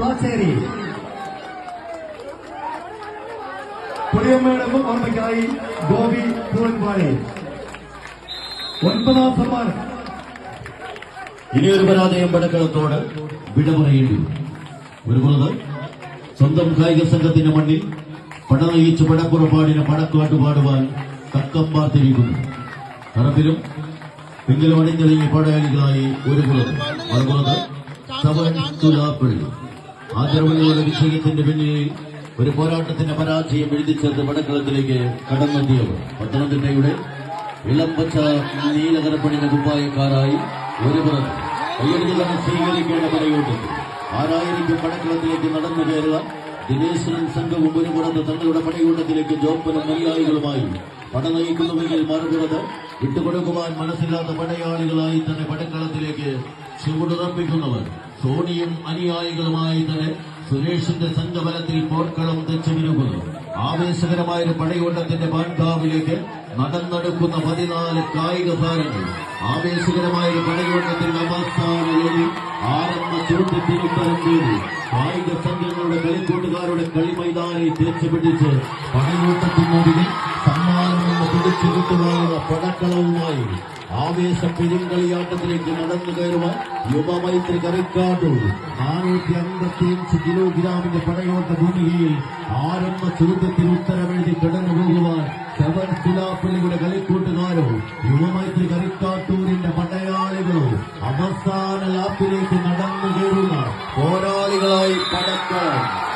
പ്ലാച്ചേരി പുളിയമ്മയുടെ ഓർമ്മയ്ക്കായി ഗോപി പൂവൻപാളി ഒൻപതാം സമ്മാനം. ഇനിയൊരു പരാജയം പടക്കളത്തോട് വിട പറയേണ്ടി വരും. ഒരു പുറത്ത് സ്വന്തം കായിക സംഘത്തിന്റെ മണ്ണിൽ പടനയിച്ച് പടക്കുറപ്പാടിന് പടക്കാട്ട് പാടുവാൻ തക്കം പാർത്തിരിക്കുന്നു. തറപ്പിലും എങ്കിലും അണിഞ്ഞിറങ്ങി പടയാളികളായി ഒരു കുളം അതുപോലെ സവൻ തുലാപ്പള്ളി. ആദരവുകളുടെ വിജയത്തിന്റെ പിന്നിൽ ഒരു പോരാട്ടത്തിന്റെ പരാജയം എഴുതിച്ചേർത്ത് വടക്കളത്തിലേക്ക് കടന്നെത്തിയവർ. പത്തനംതിട്ടയുടെ ഇളം പച്ച നീലകരപ്പണിന്റെ കുപ്പായക്കാരായി ഒരു പുറത്ത് കയ്യെടുത്തു സ്വീകരിക്കേണ്ട പടയോട്ടത്തിൽ ആരായിരിക്കും പടക്കളത്തിലേക്ക് നടന്നു കയറുക ദിനേശനും സംഘവും ഒരു പുറത്ത് തങ്ങളുടെ പടയോട്ടത്തിലേക്ക് ജോപ്പനും മലയാളികളുമായി പട നയിക്കുന്നുവെങ്കിൽ മറുപുറത്ത് വിട്ടുകൊടുക്കുവാൻ മനസ്സില്ലാത്ത പടയാളികളായി തന്നെ പടക്കളത്തിലേക്ക് ചുവടുറപ്പിക്കുന്നവർ സോണിയും അനുയായികളുമായി തന്നെ സുരേഷിന്റെ സംഘബലത്തിൽ പോർക്കളം തെച്ചുവിരുകുന്നു ആവേശകരമായ ഒരു പടയോട്ടത്തിന്റെ പാൻകാവിലേക്ക് നടന്നെടുക്കുന്ന പതിനാല് കായിക താരങ്ങൾ. ആവേശകരമായ ഒരു പടയോട്ടത്തിന്റെ അവസാന വേദി ആരംഭ ചൂട്ടിത്തിരുത്തരം ചെയ്തു കായിക സംഘങ്ങളുടെ കളിക്കൂട്ടുകാരുടെ കളിമൈതാനെ തിരിച്ചുപിടിച്ച് പടയോട്ടത്തിനൊടുവിൽ പിടിച്ചു കിട്ടുവാനുള്ള പടക്കളവുമായി ആവേശ പെരുങ്കളിയാട്ടത്തിലേക്ക് നടന്നു കയറുവാൻ യുവമൈത്രി കറിക്കാട്ടു. നാനൂറ്റി അൻപത്തിയഞ്ച് കിലോഗ്രാമിന്റെ പടയോട്ട ഭൂമികയിൽ ആരംഭ ചുരുക്കത്തിൽ ഉത്തരമെഴുതി കടന്നു പോകുവാൻ സെവൻ തുലാപ്പള്ളിയുടെ കളിക്കൂട്ടുകാരോ യുവമൈത്രി കറിക്കാട്ടൂരിന്റെ പടയാളികളോ അവസാന ലാപ്പിലേക്ക് നടന്നു കയറുന്ന പോരാളികളായി പടക്കം.